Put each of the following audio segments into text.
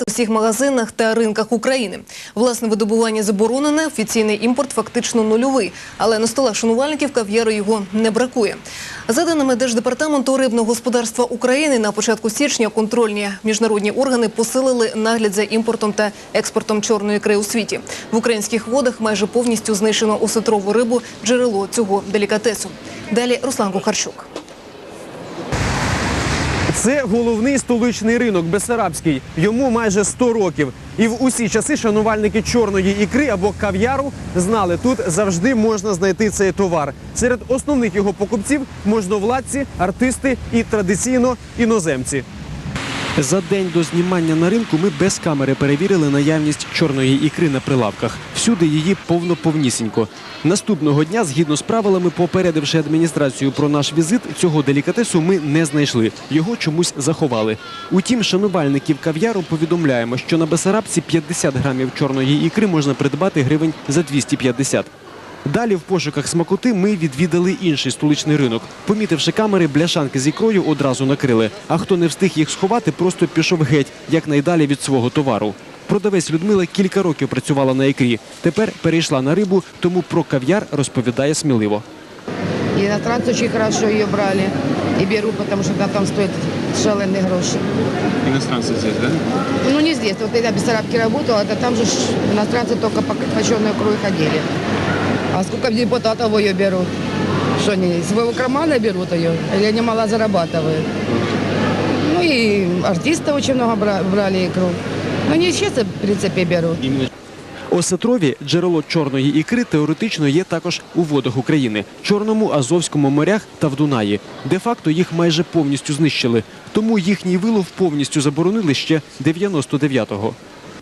у всіх магазинах та ринках України. Власне видобування заборонене, офіційний імпорт фактично нульовий, але на столах шанувальників кав'яру його не бракує. За даними Держдепартаменту рибного господарства України, на початку січня контрольні міжнародні органи посилили нагляд за імпортом та експортом чорної ікри у світі. В українських водах майже повністю знищено осетрову рибу, джерело цього делікатесу. Далі Руслан Кухарчук. Це головний столичний ринок Бесарабський. Йому майже 100 років. І в усі часи шанувальники чорної ікри або кав'яру знали, тут завжди можна знайти цей товар. Серед основних його покупців можновладці, артисти і традиційно іноземці. За день до знімання на ринку ми без камери перевірили наявність чорної ікри на прилавках. Всюди її повно-повнісінько. Наступного дня, згідно з правилами, попередивши адміністрацію про наш візит, цього делікатесу ми не знайшли. Його чомусь заховали. Утім, шанувальників кав'яру повідомляємо, що на Бесарабці 50 грамів чорної ікри можна придбати гривень за 250. Далі в пошуках смакоти ми відвідали інший столичний ринок. Помітивши камери, бляшанки з ікрою одразу накрили. А хто не встиг їх сховати, просто пішов геть, якнайдалі від свого товару. Продавець Людмила кілька років працювала на ікрі. Тепер перейшла на рибу, тому про кав'яр розповідає сміливо. И иностранцы очень хорошо ее брали и берут, потому что она там стоит шаленые гроши. Иностранцы здесь, да? Ну, не здесь. Вот я в Бессарабке работала, это там же ж иностранцы только по по черной икрой ходили. А сколько депутатов ее берут? Что они из своего кармана берут ее? Или они мало зарабатывают? Ну и артисты очень много брали икру. Но не сейчас, в принципе, берут. Осетрові джерело чорної ікри теоретично є також у водах України – Чорному, Азовському морях та в Дунаї. Де-факто їх майже повністю знищили. Тому їхній вилов повністю заборонили ще 99-го.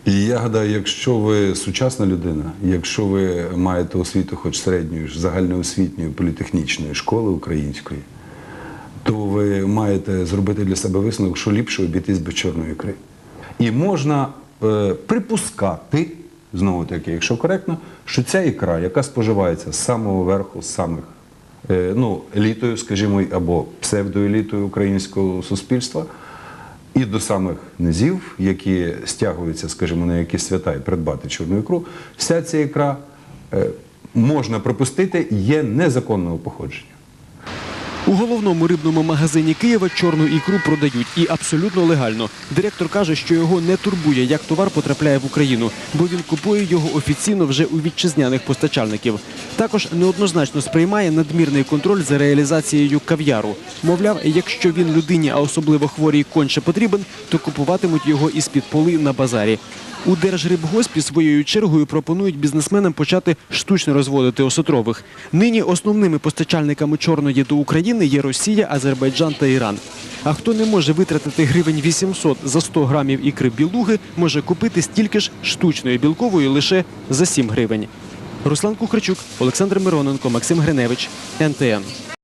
І я гадаю, якщо ви сучасна людина, якщо ви маєте освіту, хоч середньої, загальноосвітньої політехнічної школи української, то ви маєте зробити для себе висновок, що ліпше обійтись без чорної ікри. І можна е, припускати, знову таки, якщо коректно, що ця ікра, яка споживається з самого верху, з самих е, ну, елітою, скажімо, або псевдоелітою українського суспільства, і до самих низів, які стягуються, скажімо, на якісь свята і придбати чорну ікру, вся ця ікра е, можна пропустити, є незаконного походження. Головному рибному магазині Києва чорну ікру продають і абсолютно легально. Директор каже, що його не турбує, як товар потрапляє в Україну, бо він купує його офіційно вже у вітчизняних постачальників. Також неоднозначно сприймає надмірний контроль за реалізацією кав'яру. Мовляв, якщо він людині, а особливо хворій, конче потрібен, то купуватимуть його із під поли на базарі. У Держрибгоспі своєю чергою пропонують бізнесменам почати штучно розводити осетрових. Нині основними постачальниками чорної до України є Росія, Азербайджан та Іран. А хто не може витратити гривень 800 за 100 грамів ікри білуги, може купити стільки ж штучної білкової лише за 7 гривень. Руслан Кухарчук, Олександр Мироненко, Максим Гриневич, НТН.